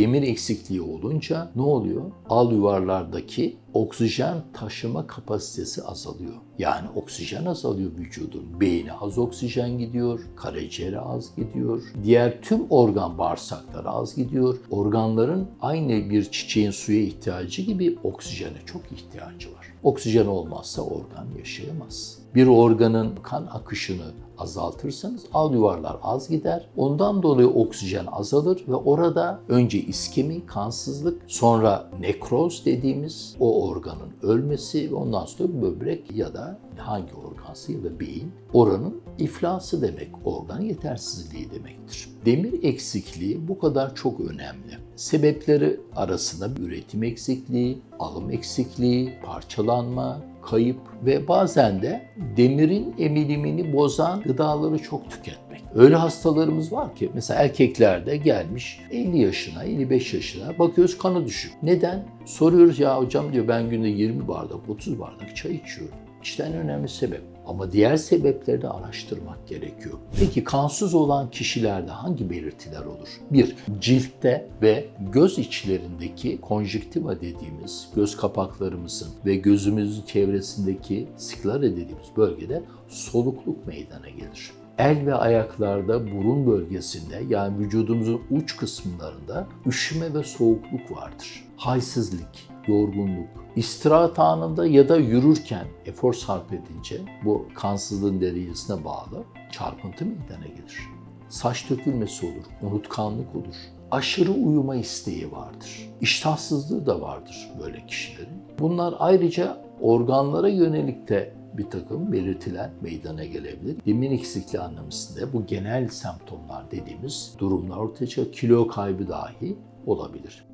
Demir eksikliği olunca ne oluyor? Al yuvarlardaki oksijen taşıma kapasitesi azalıyor. Yani oksijen azalıyor vücudun. Beyne az oksijen gidiyor, karaciğere az gidiyor. Diğer tüm organ bağırsaklara az gidiyor. Organların aynı bir çiçeğin suya ihtiyacı gibi oksijene çok ihtiyacı var. Oksijen olmazsa organ yaşayamaz. Bir organın kan akışını azaltırsanız al yuvarlar az gider. Ondan dolayı oksijen azalır ve orada önce iskemi, kansızlık, sonra nekroz dediğimiz o organın ölmesi ve ondan sonra böbrek ya da hangi organsı ya da beyin oranın iflası demek, organ yetersizliği demektir. Demir eksikliği bu kadar çok önemli. Sebepleri arasında üretim eksikliği, alım eksikliği, parçalanma, kayıp ve bazen de demirin emilimini bozan gıdaları çok tüketmek. Öyle hastalarımız var ki mesela erkeklerde gelmiş 50 yaşına, 55 yaşına bakıyoruz kanı düşük. Neden? Soruyoruz ya hocam diyor ben günde 20 bardak, 30 bardak çay içiyorum. İşte en önemli sebep. Ama diğer sebepleri de araştırmak gerekiyor. Peki kansız olan kişilerde hangi belirtiler olur? Bir, ciltte ve göz içlerindeki konjüktiva dediğimiz göz kapaklarımızın ve gözümüzün çevresindeki sklera dediğimiz bölgede solukluk meydana gelir. El ve ayaklarda burun bölgesinde yani vücudumuzun uç kısımlarında üşüme ve soğukluk vardır. Halsizlik, yorgunluk, istirahat anında ya da yürürken efor sarf edince bu kansızlığın derecesine bağlı çarpıntı meydana gelir. Saç dökülmesi olur, unutkanlık olur. Aşırı uyuma isteği vardır. İştahsızlığı da vardır böyle kişilerin. Bunlar ayrıca organlara yönelik de bir takım belirtiler meydana gelebilir. Demir eksikliği anlamında bu genel semptomlar dediğimiz durumlar ortaya çıkıyor. Kilo kaybı dahi olabilir.